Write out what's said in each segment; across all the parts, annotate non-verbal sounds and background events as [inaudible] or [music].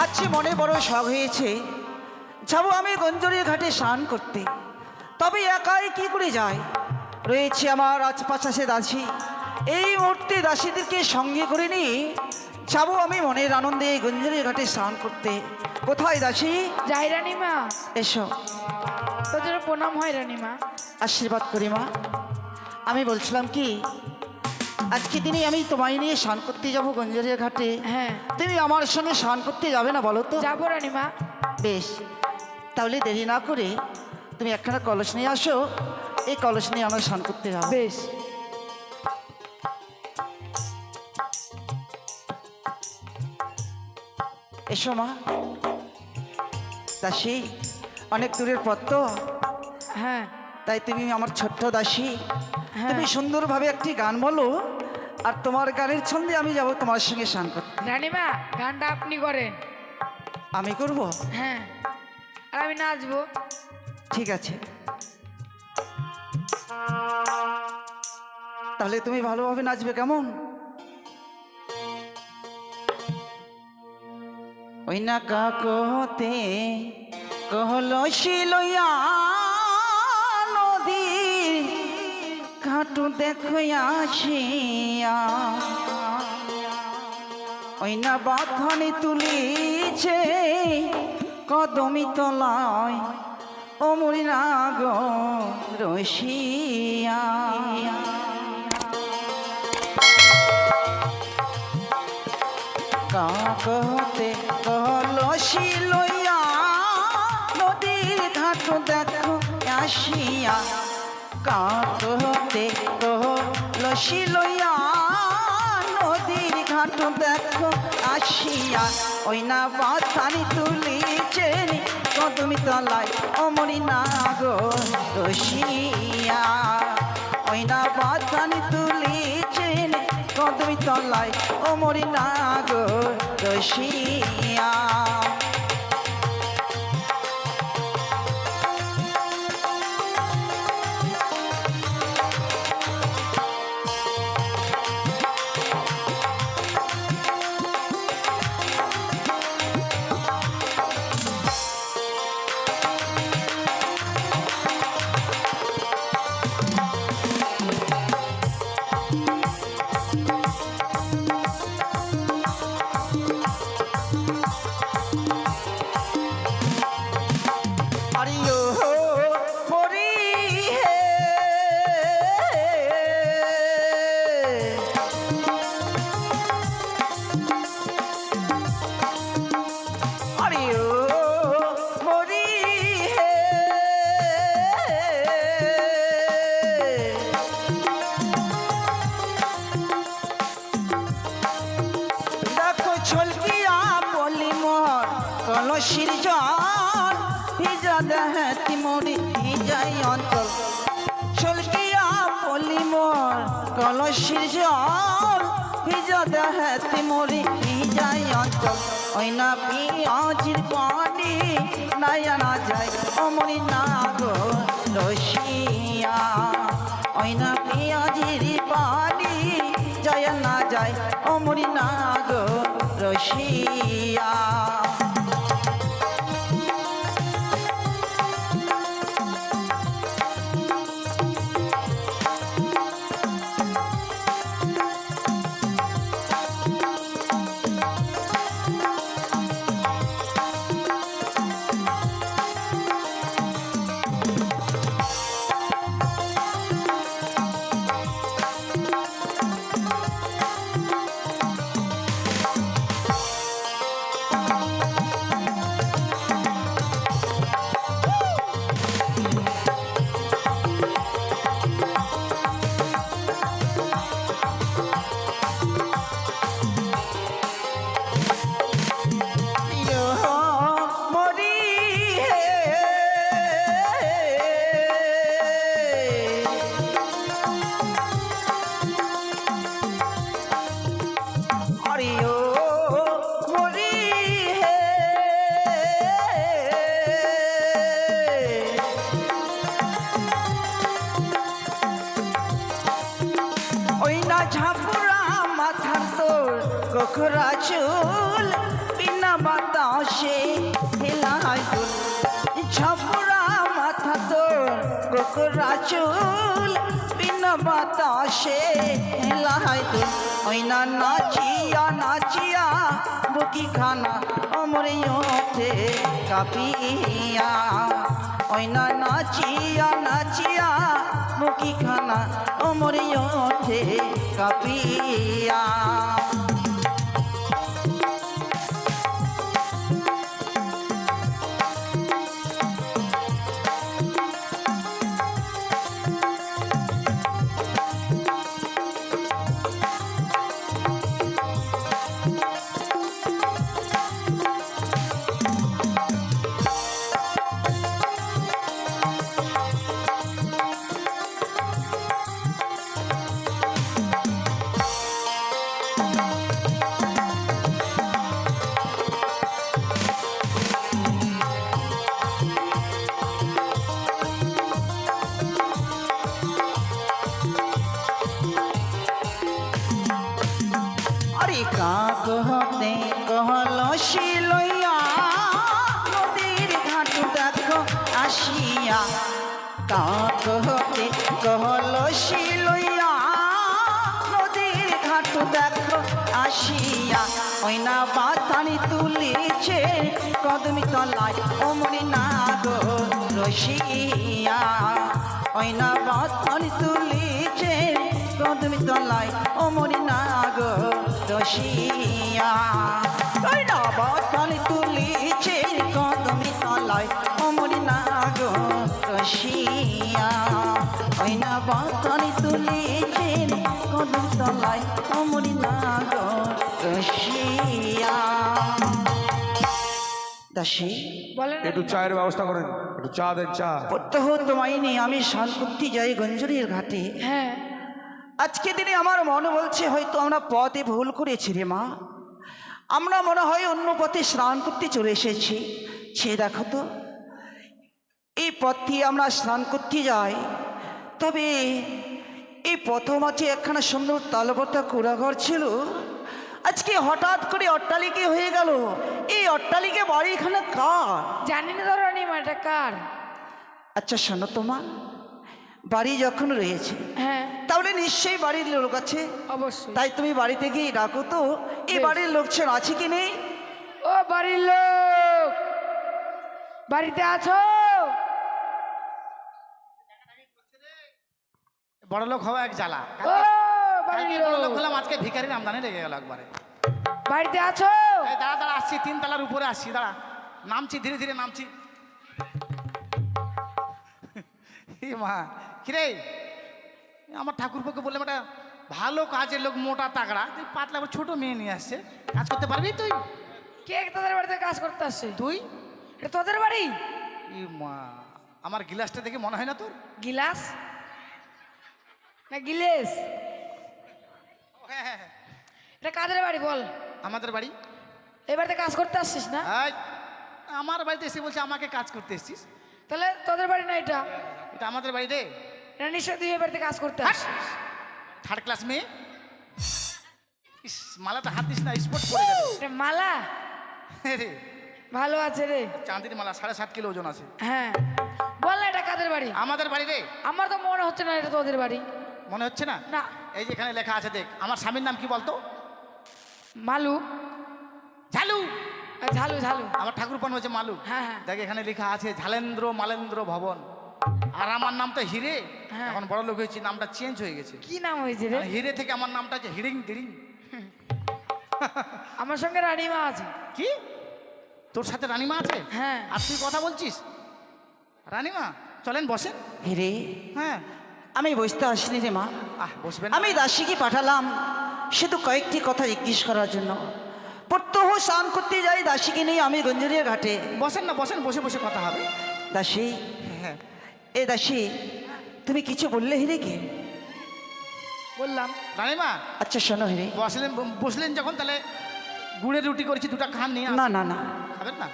আজ যে মনে বড় শখ হয়েছে যাব আমি গঞ্জরি ঘাটে স্নান করতে। তবে একাই কি করে যায়? রয়েছে আমার আজ পাশাশে দাসী। এই মুহূর্তে দাসীদেরকে সঙ্গে করে নিয়ে যাব আমি মনের আনন্দে গঞ্জরি ঘাটে স্নান করতে। কোথায় দাসী? যাই রানীমা। এসো। তোদের প্রণাম হয় রানীমা। আশীর্বাদ করি মা। আমি বলছিলাম কি আজকে দিনে আমি তোমায় নিয়ে স্নান করতে যাব গঞ্জরিয়া ঘাটে। হ্যাঁ। তুমি আমার সঙ্গে স্নান করতে যাবে না বলো তো? যাব রানীমা বেশ। তাহলে দেরি না করে তুমি একখানা কলস নিয়ে আসো এই কলস নিয়ে আমার স্নান করতে যাব। বেশ। এসো মা। দাসী অনেক দূরের পথ তো। হ্যাঁ। তাই তুমি আমার ছোট্ট দাসী হ্যাঁ। তুমি সুন্দরভাবে একটি গান বলো। আর তোমার গানের ছন্দে আমি যাব তোমার সঙ্গে স্নান করতে। রানীমা গানটা আপনি করেন। আমি করব? হ্যাঁ। আর আমি নাচবো। ঠিক আছে। তাহলে তুমি ভালোভাবে নাচবে কেমন? ওই না কাকতে কহলসি লইয়া ঘাটু দেখো আসিয়া, ওই না বাথানি তুলিছে, কদমি তলায় ও মরি না গো রসিয়া। কাকতে কলসি লইয়া নদীর ঘাট দেখো আসিয়া। কাকতে কলসি লইয়া নদীর ঘাট দেখো, আসিয়া ওই না বাথানি তুলিছেন কদমি তলায় অমরি না গো রসিয়া ওই না বাথানি তুলিছেন কদমি তলায় অমরি না গো রসিয়া কলসির জল ভিজা দেহে তিমরি ভিজাই অঞ্চল ছলকিয়া বলি মোর কলসির জল ভিজা দেহে তিমরি ভিজাই অঞ্চল ওই না পিঁয়াজির পানি নাইয়া না যায় অমরি না গো রসিয়া ওই না পিঁয়াজির পানি যায় না যায় অমরি না গো রসিয়া মাথার তোর কোখরা চুল, বিনা বাতা বাতাসে হেলায় দুল ঝপড়া মাথা তোর গোকরা চুল, বিনা বাতাসে হেলায় দুল ওই না নাচিয়া নাচিয়া বুকি খানা অমরে ওঠে কাপিয়া। ওই না নাচিয়া নাচিয়া বুকি খানা অমরে ওঠে কাপিয়া। ওই না বাতানি তুলিছে, কদমি তলায় অমরি না গো রসিয়া। ওই না বাতানি তুলিছে, কদমি তলায় অমরি না গো রসিয়া। ওই না বাতানি তুলিছে, কদমি তলায় অমরি না গো রসিয়া। ওই না বাতানি তুলিছে, কদমি তলায় অমরি দাসী। বলেন একটু চায়ের ব্যবস্থা করেন একটু চা দেন চা। প্রত্যহ তোমায় নিয়ে আমি স্নান করতে যাই গঞ্জরির ঘাটে। হ্যাঁ। আজকে দিনে আমার মনে বলছে হয়তো আমরা পথে ভুল করেছি রে মা। আমরা মনে হয় অন্য পথে স্নান করতে চলে এসেছি। সে দেখো তো এই পথ দিয়ে আমরা স্নান করতে যাই। তবে এই প্রথম আছে একখানা সুন্দর তালবতা কুড়াঘর ছিল। আজকে হঠাৎ করে অট্টালিকে হয়ে গেল। এই অট্টালিকে বাড়ি এখানে কার? জানি না ধরো এটা কার? আচ্ছা শোনো তোমা বাড়ি যখন রয়েছে হ্যাঁ। তাহলে নিশ্চয়ই বাড়ির লোক আছে। অবশ্যই। তাই তুমি বাড়িতে গিয়ে ডাকো তো এই। বাড়ির লোকজন আছে কি নেই? ও বাড়ির লোক! বাড়িতে আছো? বড় লোক হওয়া এক জ্বালা। হলাম আজকে ভিখারির আমদানি লেগে গেল একবারে। বাড়িতে আছো? দাঁড়া দাঁড়া আসছি তিন তলার উপরে আসছি দাঁড়া। নামছি ধীরে ধীরে নামছি। মা কিরে? আমার ঠাকুরপোকে বললাম একটা ভালো কাজের লোক মোটা তাগড়া। তুই পাতলা করে ছোট মেয়ে নিয়ে আসছে। কাজ করতে পারবি তুই? কে তোদের বাড়িতে কাজ করতে আসছে? তুই? এটা তোদের বাড়ি? ই মা আমার গিলাসটা দেখে মনে হয় না তোর? গিলাস? না গিলেস? হ্যাঁ, হ্যাঁ, হ্যাঁ। এটা কাদের বাড়ি বল? আমাদের বাড়ি? এই বাড়িতে কাজ করতে আসছিস না? এই, আমার বাড়িতে এসে বলছে আমাকে কাজ করতে এসছিস। তাহলে তোদের বাড়ি না এটা? এটা আমাদের বাড়ি রে। এটা নিশ্চয়ই তুই এই বাড়িতে কাজ করতে! আসছিস। থার্ড ক্লাস মেয়ে? ইস মালাটা হাত দিস না স্পট পড়ে যাবে। এটা মালা? রে। ভালো আছে রে। চাঁদির মালা সাড়ে সাত কিলো ওজন আছে। হ্যাঁ। বল না এটা কাদের বাড়ি? আমাদের বাড়ি রে। আমার তো মনে হচ্ছে না এটা তোদের বাড়ি। মনে হচ্ছে না? না। এই যে এখানে লেখা আছে দেখ। আমার স্বামীর নাম কি বলতো? মালু। ঝালু। ঝালু ঝালু। আমার ঠাকুর পান হচ্ছে মালু। হ্যাঁ, হ্যাঁ। দেখ এখানে লেখা আছে ঝালেন্দ্র মালেন্দ্র ভবন। আর আমার নাম তো হিরে। হ্যাঁ। এখন বড় লোক হয়েছি নামটা চেঞ্জ হয়ে গেছে। কি নাম হয়েছে রে? হিরে থেকে আমার নামটা আছে হিড়িং দিড়িং [laughs] আমার সঙ্গে রানীমা আছে। কি? তোর সাথে রানিমা আছে? হ্যাঁ। আর তুই কথা বলছিস? রানিমা চলেন বসেন। হিরে। হ্যাঁ। আমি বসতে আসিনি রে মা। আহ বসবেন আমি দাসীকে পাঠালাম সে তো কয়েকটি কথা জিজ্ঞেস করার জন্য। প্রত্যহ স্নান করতে যাই দাসীকে নিয়ে আমি গঞ্জরিয়া ঘাটে। বসেন না বসেন বসে বসে কথা হবে। দাসী হ্যাঁ। এ দাসী তুমি কিছু বললে হিরে কি? বললাম রানিমা। আচ্ছা শোনো হিরে বসলেন বসলেন যখন তাহলে গুড়ের রুটি করেছি দুটা খান নিয়ে না না না। খাবেন না?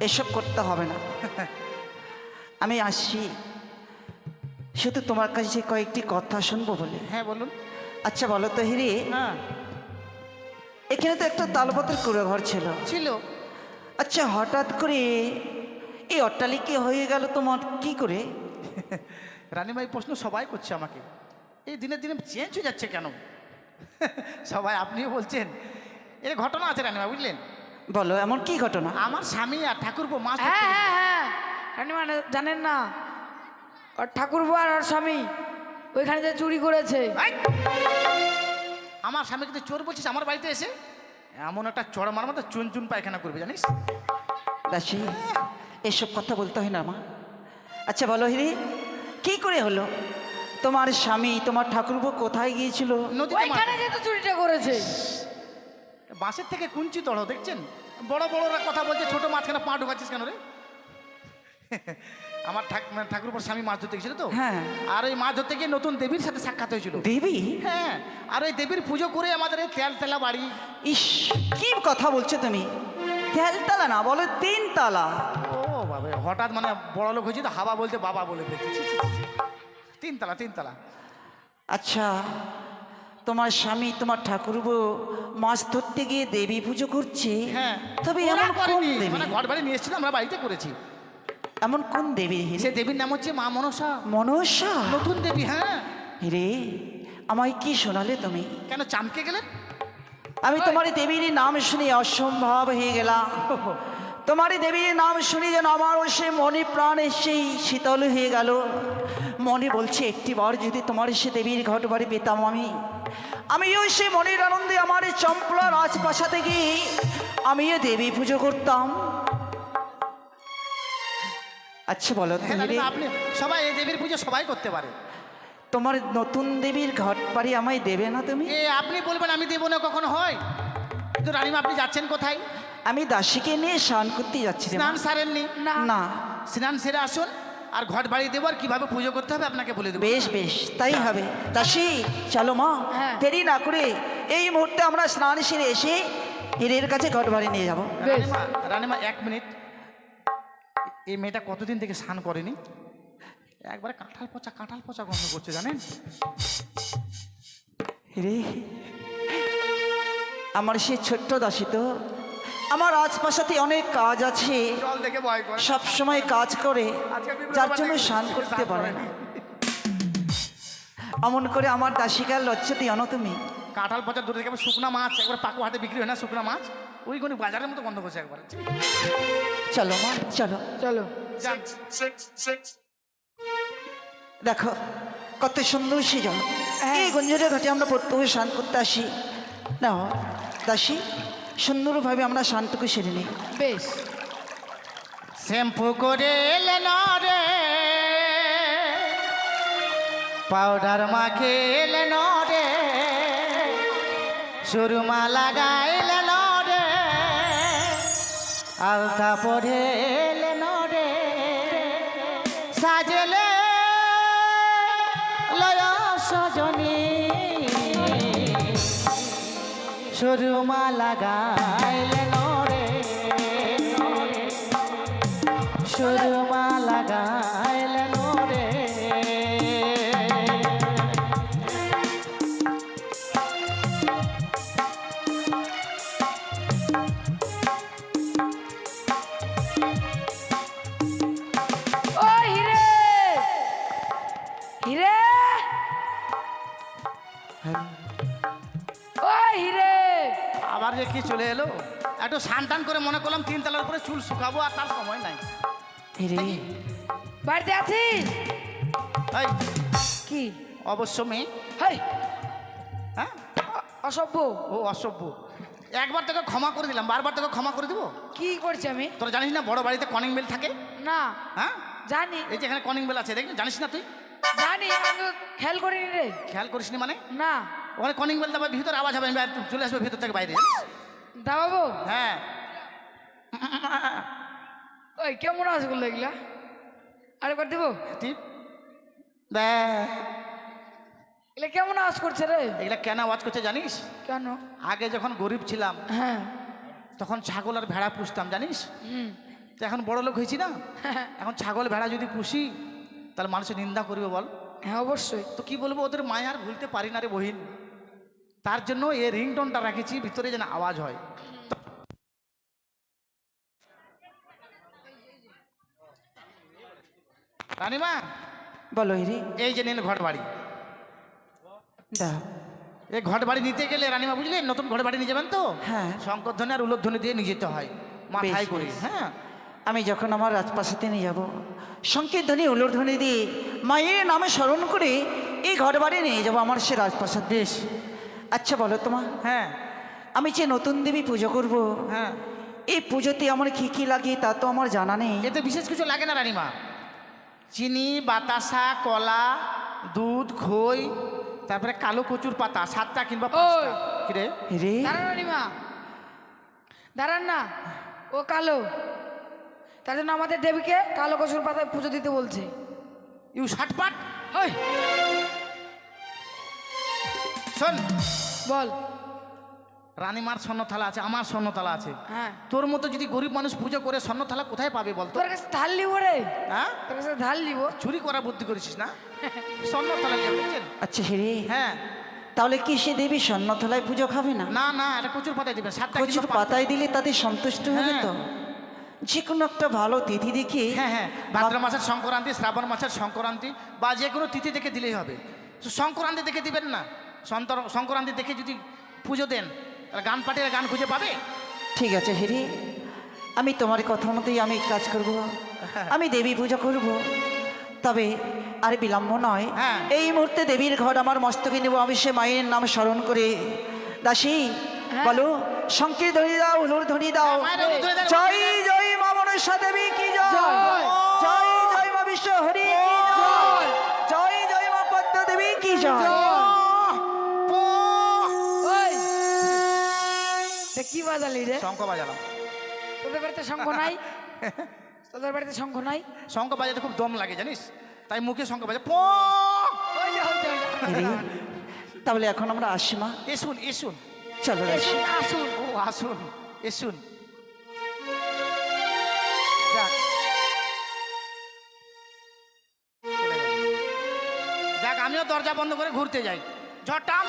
এসব করতে হবে না। [laughs] আমি আসছি। শুধু তোমার কাছে কয়েকটি কথা শুনব বলে? হ্যাঁ বলুন। আচ্ছা বলো তো হিরে। হ্যাঁ। এখানে তো একটা তালপত্রের কুড়ো ঘর ছিল। ছিল। আচ্ছা হঠাৎ করে এই অট্টালিকে হয়ে গেল তোমার কি করে? রানীমা এই প্রশ্ন সবাই করছে আমাকে। এই দিনে দিনে চেঞ্জ হয়ে যাচ্ছে কেন? সবাই আপনিও বলছেন। এর ঘটনা আছে রানীমা বুঝলেন? বলো এমন কি ঘটনা? আমার স্বামী আর ঠাকুরপো মাছ হ্যাঁ হ্যাঁ হ্যাঁ। রানিমা জানেন না ওর ঠাকুরবু আর স্বামী ওইখানে যে চুরি করেছে! আমার স্বামী কিন্তু চোর বলছিস আমার বাড়িতে এসে? এমন একটা চড় মার মতো চুন চুন পায়খানা করবে জানিস? দাসী এসব কথা বলতে হয় না মা। আচ্ছা বলো হিরি কি করে হলো? তোমার স্বামী তোমার ঠাকুরপো কোথায় গিয়েছিল? চুরিটা করেছে। বাঁশের থেকে কুঞ্চি তড়ো দেখছেন? বড় বড়রা কথা বলছে ছোট মাঝখানে পা ঢুকাচ্ছিস কেন রে? আমার মানে ঠাকুরপোর স্বামী মাছ ধরতে গেছিল তো। হ্যাঁ। আর ওই মাছ ধরতে গিয়ে নতুন দেবীর সাথে সাক্ষাৎ হয়েছিল। দেবী? হ্যাঁ আর ওই দেবীর পুজো করে আমাদের এই তেল তেলা বাড়ি। ইস কি কথা বলছো তুমি? তেলতলা না বলো তিনতলা। ও বাবা হঠাৎ মানে বড় লোক হয়েছে তো হাবা বলতে বাবা বলে ফেলছে ছি, ছি, ছি, ছি। তিনতলা তিনতলা। আচ্ছা তোমার স্বামী তোমার ঠাকুরবো মাছ ধরতে গিয়ে দেবী পুজো করছে হ্যাঁ। তবে ওরা এমন কোন করেনি, দেবী? মানে ঘর বাড়ি নিয়ে এসেছিল আমরা বাড়িতে করেছি। এমন কোন দেবী? সে দেবীর নাম হচ্ছে মা মনসা। মনসা? নতুন দেবী হ্যাঁ। হিরে আমায় কি শোনালে তুমি? কেন চামকে গেলেন আমি তোমার দেবীর নাম শুনে অসম্ভব হয়ে গেলাম। তোমার দেবীর নাম শুনি যেন আমারও সে মনে প্রাণ সেই শীতল হয়ে গেল। মনে বলছে একটি বার যদি তোমার সে দেবীর ঘট বাড়ি পেতাম আমি। আমিও সে মনের আনন্দে আমার এই চম্পলা রাজপ্রাসাদে গিয়ে আমিও দেবী পুজো করতাম। আচ্ছা বলো তো হ্যাঁ, রানীমা, আপনি সবাই এই দেবীর পুজো সবাই করতে পারে। তোমার নতুন দেবীর ঘট বাড়ি আমায় দেবে না তুমি? এ আপনি বলবেন আমি দেবো না কখনো হয়। কিন্তু রানীমা আপনি যাচ্ছেন কোথায়? আমি দাসীকে নিয়ে স্নান করতে যাচ্ছি স্নান সারেননি? না। না। স্নান সেরে আসুন আর ঘট বাড়ি দেবো আর কীভাবে পুজো করতে হবে আপনাকে বলে দেবো। বেশ বেশ তাই হবে। দাসী চলো মা হ্যাঁ। দেরি না করে এই মুহূর্তে আমরা স্নান সেরে এসে হিরের কাছে ঘট বাড়ি নিয়ে যাব। রানীমা রানীমা এক মিনিট। এই মেয়েটা কতদিন থেকে স্নান করেনি? একবারে কাঁঠাল পচা কাঁঠাল পচা গন্ধ করছে জানেন? হিরে আমার সে ছোট্ট দাসী তো আমার আশপাশাতে অনেক কাজ আছে। সব সময় কাজ করে যার জন্য স্নান স্নান করতে পারে না। এমন করে আমার দাসিকার লজ্জা দিও না তুমি। কাঁঠাল পচা দূরে থেকে শুকনা মাছ একবার পাকু হাতে বিক্রি হয় না শুকনা মাছ? ওই কোনো বাজারের মতো গন্ধ করছে একবার। চলো মা চলো। চলো। দেখো কত সুন্দর সে জল হ্যাঁ। এই গঞ্জরের ঘাটে আমরা প্রত্যেকে স্নান করতে আসি। না দাসী সুন্দরভাবে আমরা স্নানটুকু সেরে নিই। বেশ। শ্যাম্পু করে এলেন রে। পাউডার মাখে এলেন রে। সুরমা লাগাইলেন রে আলতা পরে এলেন রে সাজলে লয় সজনী। সুরমা লাগাইলেন রে সুরমা লাগাইলেন একটু স্নান টান করে মনে করলাম তিন তলার উপরে চুল শুকাবো আর তার সময় নাই। বাড়িতে আছিস? এই। কি? অবশ্য মেয়ে। হাই। হ্যাঁ? অসভ্য। ও অসভ্য। একবার তোকে ক্ষমা করে দিলাম বারবার তোকে ক্ষমা করে দিব? কি করছি আমি? তোরা জানিস না বড় বাড়িতে কনিং বেল থাকে? না। হ্যাঁ? জানি। এই যে এখানে কনিং বেল আছে দেখ জানিস না তুই? জানি আমি খেয়াল করিনি রে। খেয়াল করিস নি মানে? না। ওখানে কনিং বেল দেবে ভিতরে আওয়াজ হবে আমি চলে আসব ভিতর থেকে বাইরে দা বাবু হ্যাঁ। [laughs] ওই কেমন আছে গুলো এগুলা? আরেকবার দেবো? দেখ এগুলা কেমন আওয়াজ করছে রে? এগুলা কেন আওয়াজ করছে জানিস? কেন? আগে যখন গরিব ছিলাম হ্যাঁ। তখন ছাগল আর ভেড়া পুষতাম জানিস? হুম। তো এখন বড় লোক হয়েছি না? [laughs] এখন ছাগল ভেড়া যদি পুষি তাহলে মানুষের নিন্দা করবে বল। হ্যাঁ অবশ্যই। তো কি বলব ওদের মায়া আর ভুলতে পারি না রে বহিন। তার জন্য এই রিংটোনটা রেখেছি ভিতরে যেন আওয়াজ হয়। রানীমা বলো এই যে নিন ঘর বাড়ি এই ঘর বাড়ি নিতে গেলে রানিমা বুঝলে নতুন ঘর বাড়ি নিয়ে যাবেন তো? হ্যাঁ। শঙ্করধ্বনি আর উলধ্বনি দিয়ে নিয়ে যেতে হয় মাথায় করে হ্যাঁ। আমি যখন আমার রাজপ্রাসাদে নিয়ে যাব সংকেত ধ্বনি দিয়ে মায়ের নামে স্মরণ করে এই ঘর বাড়ি নিয়ে যাব আমার সে রাজপ্রাসাদ দেশ। আচ্ছা বলো তোমা। হ্যাঁ। আমি যে নতুন দেবী পুজো করব হ্যাঁ। এই পুজোতে আমার কি কি লাগে তা তো আমার জানা নেই। এতে বিশেষ কিছু লাগে না রানীমা। চিনি বাতাসা কলা দুধ খই তারপরে কালো কচুর পাতা সাতটা কিংবা পাঁচটা। কিরে? রে। দাঁড়ান রানিমা। দাঁড়ান না ও কালো। তার জন্য আমাদের দেবীকে কালো কচুর পাতায় পুজো দিতে বলছে। ইউ ষাটপাট? ওই। শোন বল। রানীমার স্বর্ণথালা আছে আমার স্বর্ণথালা আছে। হ্যাঁ। তোর মতো যদি গরিব মানুষ পুজো করে স্বর্ণথালা কোথায় পাবে বল তোর কাছে ধার লিব রে। হ্যাঁ? তোর কাছে ধার লিব চুরি করা বুদ্ধি করেছিস না? স্বর্ণথালা নিয়ে বুঝছেন আচ্ছা হেরে। হ্যাঁ। তাহলে কি সে দেবী স্বর্ণথলায় পুজো খাবে না? না না এটা কচুর পাতায় দিবেন সাতটা প্রচুর কিংবা পাতায়? দিলে তাদের সন্তুষ্ট হবে হ্যাঁ। তো? যে কোনো একটা ভালো তিথি দেখে হ্যাঁ হ্যাঁ। ভাদ্র মাসের সংক্রান্তি শ্রাবণ মাসের সংক্রান্তি বা যে কোনো তিথি দেখে দিলেই হবে। সংক্রান্তি দেখে দিবেন না? সন্তর- সংক্রান্তি দেখে যদি পুজো দেন তাহলে গান পাটিয়ে গান খুঁজে পাবে? ঠিক আছে হেরি। আমি তোমার কথা মতোই আমি কাজ করব। [laughs] আমি দেবী পুজো করব। তবে আর বিলম্ব নয়। হ্যাঁ। এই মুহূর্তে দেবীর ঘর আমার মস্তকে নেব। আমি সে মায়ের নাম স্মরণ করে দাসী। হ্যাঁ। বলো শঙ্কের ধ্বনি দাও। হুলুর ধ্বনি দাও হ্যাঁ। জয় জয় মা মনসা দেবী কি জয়? জয়। জয়। মা বিশ্ব হরি কি জয়। জয়? জয় মা পদ্ম দেবী কি জয়। কি বাজালি রে? শঙ্খ বাজালাম। তোদের বাড়িতে শঙ্খ নাই। [laughs] তোদের বাড়িতে শঙ্খ নাই। শঙ্খ বাজাতে খুব দম লাগে জানিস? তাই মুখে শঙ্খ বাজে প! তাহলে এখন আমরা আসি মা। এসুন এসুন। চলো আসুন। ও আসুন এসুন। যাক। আমিও দরজা বন্ধ করে ঘুরতে যাই। ঝটাম